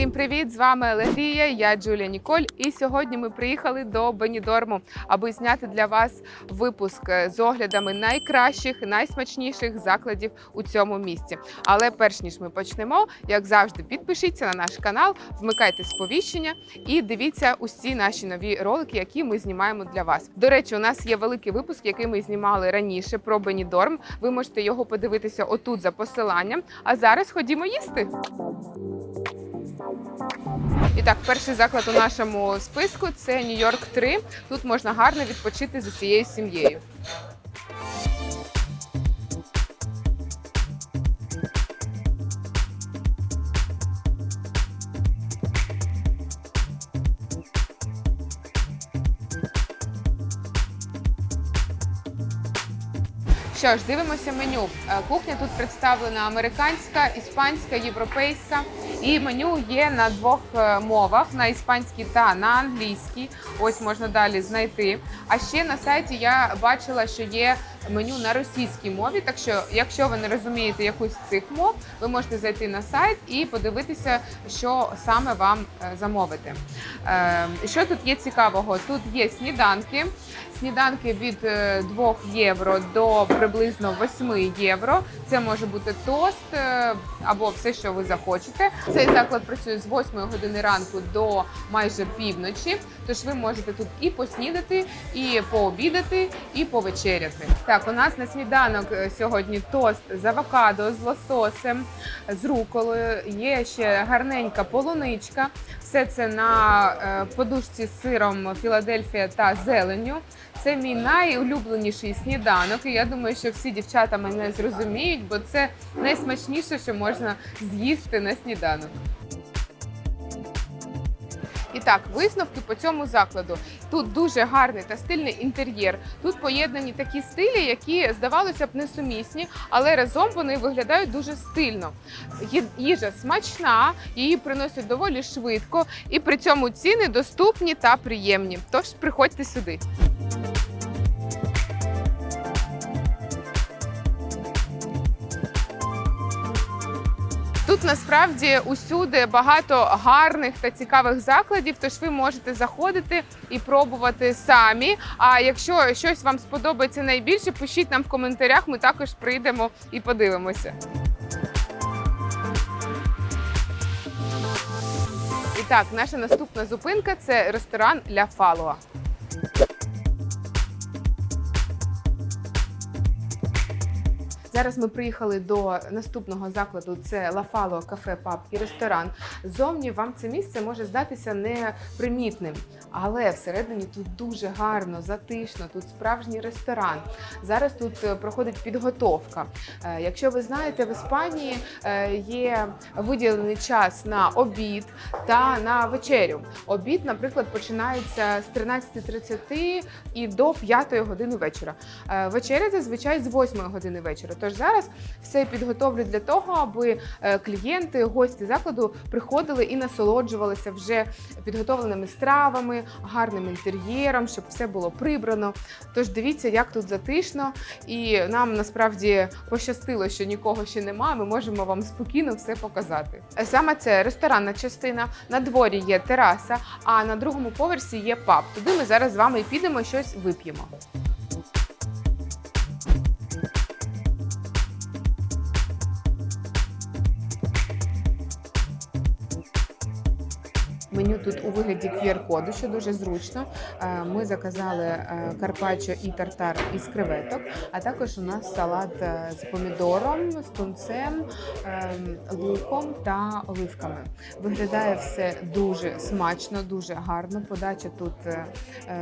Всім привіт! З вами Алегрія, я Джулія Ніколь. І сьогодні ми приїхали до Бенідорму, аби зняти для вас випуск е, з оглядами найкращих, найсмачніших закладів у цьому місті. Але перш ніж ми почнемо, як завжди, підпишіться на наш канал, вмикайте сповіщення і дивіться усі наші нові ролики, які ми знімаємо для вас. До речі, у нас є великий випуск, який ми знімали раніше про Бенідорм. Ви можете його подивитися отут за посиланням. А зараз ходімо їсти. І так, перший заклад у нашому списку це Нью-Йорк 3. Тут можна гарно відпочити з усією сім'єю. Що ж, дивимося меню. Е, Кухня тут представлена американська, іспанська, європейська. І меню є на двох е, мовах: на іспанській та на англійській. Ось можна далі знайти. А ще на сайті я бачила, що є меню на російській мові. Так що, якщо ви не розумієте якусь з цих мов, ви можете зайти на сайт і подивитися, що саме вам е, замовити. Е, Що тут є цікавого? Тут є сніданки. Сніданки від е, 2 євро до приблизно 8 євро. Це може бути тост е, або все, що ви захочете. Цей заклад працює з 8 години ранку до майже півночі. Тож ви можете тут і поснідати, і пообідати, і повечеряти. Так, у нас на сніданок е, сьогодні тост з авокадо, з лососем, з руколою. Є ще гарненька полуничка. Все це на е, подушці з сиром Філадельфія та зеленню. Це мій найулюбленіший сніданок. І я думаю, що всі дівчата мене зрозуміють, бо це найсмачніше, що можна з'їсти на сніданок. І так, висновки по цьому закладу. Тут дуже гарний та стильний інтер'єр. Тут поєднані такі стилі, які здавалося б несумісні, але разом вони виглядають дуже стильно. Їжа смачна, її приносять доволі швидко, і при цьому ціни доступні та приємні. Тож приходьте сюди. Тут насправді усюди багато гарних та цікавих закладів, тож ви можете заходити і пробувати самі. А якщо щось вам сподобається найбільше, пишіть нам в коментарях. Ми також прийдемо і подивимося. І так, наша наступна зупинка це ресторан Ля Фалуа. Зараз ми приїхали до наступного закладу. Це Лафало кафе, паб і ресторан. Зовні вам це місце може здатися непримітним, але всередині тут дуже гарно, затишно. Тут справжній ресторан. Зараз тут е, проходить підготовка. Е, Якщо ви знаєте, в Іспанії е, є виділений час на обід та на вечерю. Обід, наприклад, починається з 13.30 і до 5 години вечора. Вечеря зазвичай з 8 години вечора. Тож зараз все підготовлю для того, аби е, клієнти, гості закладу приходили і насолоджувалися вже підготовленими стравами, гарним інтер'єром, щоб все було прибрано. Тож дивіться, як тут затишно, і нам насправді пощастило, що нікого ще немає. Ми можемо вам спокійно все показати. Саме це ресторанна частина. На дворі є тераса, а на другому поверсі є паб. Туди ми зараз з вами і підемо щось вип'ємо. Тут у вигляді QR-коду, що дуже зручно. Е, Ми заказали е, карпаччо і тартар із креветок, а також у нас салат е, з помідором, з тунцем, ем, луком та оливками. Виглядає все дуже смачно, дуже гарно. Подача тут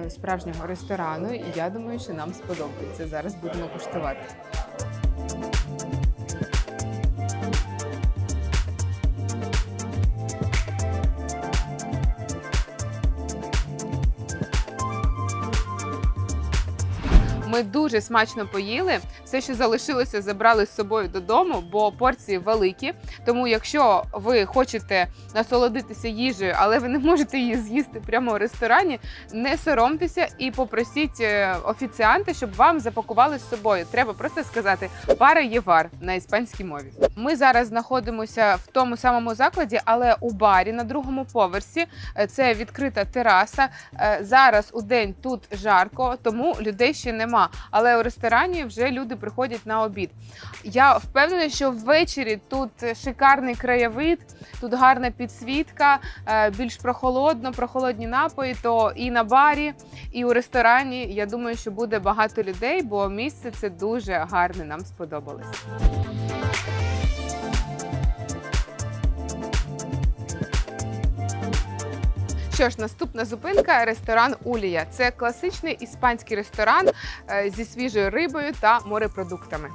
справжнього ресторану, і я думаю, що нам сподобається. Зараз будемо куштувати. Ми дуже смачно поїли. Все, що залишилося, забрали з собою додому, бо порції великі. Тому, якщо ви хочете насолодитися їжею, але ви не можете її з'їсти прямо в ресторані, не соромтеся і попросіть е, офіціанта, щоб вам запакували з собою. Треба просто сказати пара євар на іспанській мові. Ми зараз знаходимося в тому самому закладі, але у барі на другому поверсі. Е, Це відкрита тераса. Е, Зараз у день тут жарко, тому людей ще нема. Але у ресторані вже люди приходять на обід. Я впевнена, що ввечері тут шикарний краєвид, тут гарна підсвітка, е, більш прохолодно, прохолодні напої. То і на барі, і у ресторані. Я думаю, що буде багато людей, бо місце це дуже гарне. Нам сподобалось. Що ж, наступна зупинка ресторан Улія. Це класичний іспанський ресторан е, зі свіжою рибою та морепродуктами.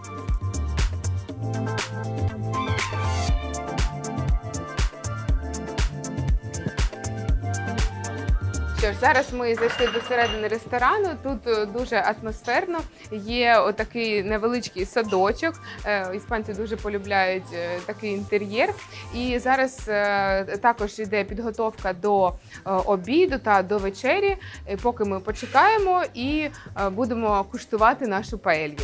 Що ж, зараз ми зайшли до середини ресторану. Тут е, дуже атмосферно. Є отакий невеличкий садочок. Е, Іспанці дуже полюбляють е, такий інтер'єр. І зараз е, також йде підготовка до обіду та до вечері. Поки ми почекаємо і будемо куштувати нашу паелью.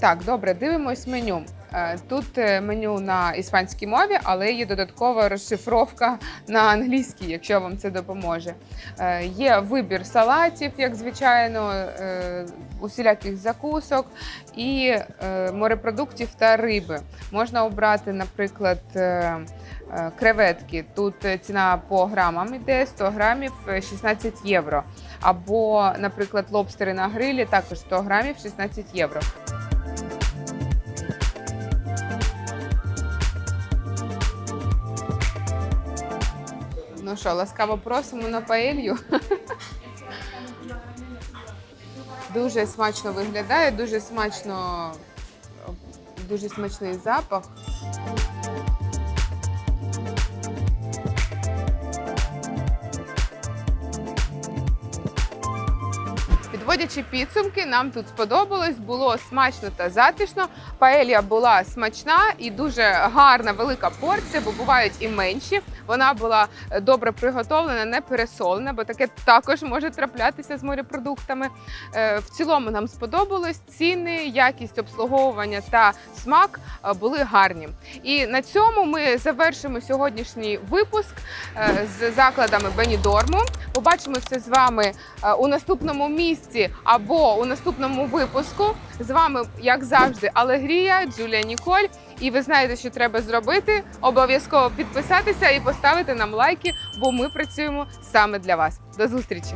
Так, добре, дивимось меню. Е, Тут е, меню на іспанській мові, але є додаткова розшифровка на англійській, якщо вам це допоможе. Е, Є вибір салатів, як звичайно, усіляких закусок і морепродуктів та риби. Можна обрати, наприклад, креветки. Тут ціна по грамам іде 100 грамів е, 16 євро. Або, наприклад, лобстери на грилі також 100 грамів 16 євро. Ну що, ласкаво просимо на паелью. Дуже смачно виглядає, дуже смачно, дуже смачний запах. Підводячи підсумки, нам тут сподобалось, було смачно та затишно. Паелія була смачна і дуже гарна, велика порція, бо бувають і менші. Вона була е, добре приготовлена, не пересолена, бо таке також може траплятися з морепродуктами. Е, В цілому нам сподобалось. Ціни, якість обслуговування та смак е, були гарні. І на цьому ми завершимо сьогоднішній випуск з закладами Бенідорму. Побачимося з вами у наступному місці або у наступному випуску. З вами, як завжди, Алегрія, Джулія Ніколь. І ви знаєте, що треба зробити. Обов'язково підписатися і поставити нам лайки, бо ми працюємо саме для вас. До зустрічі!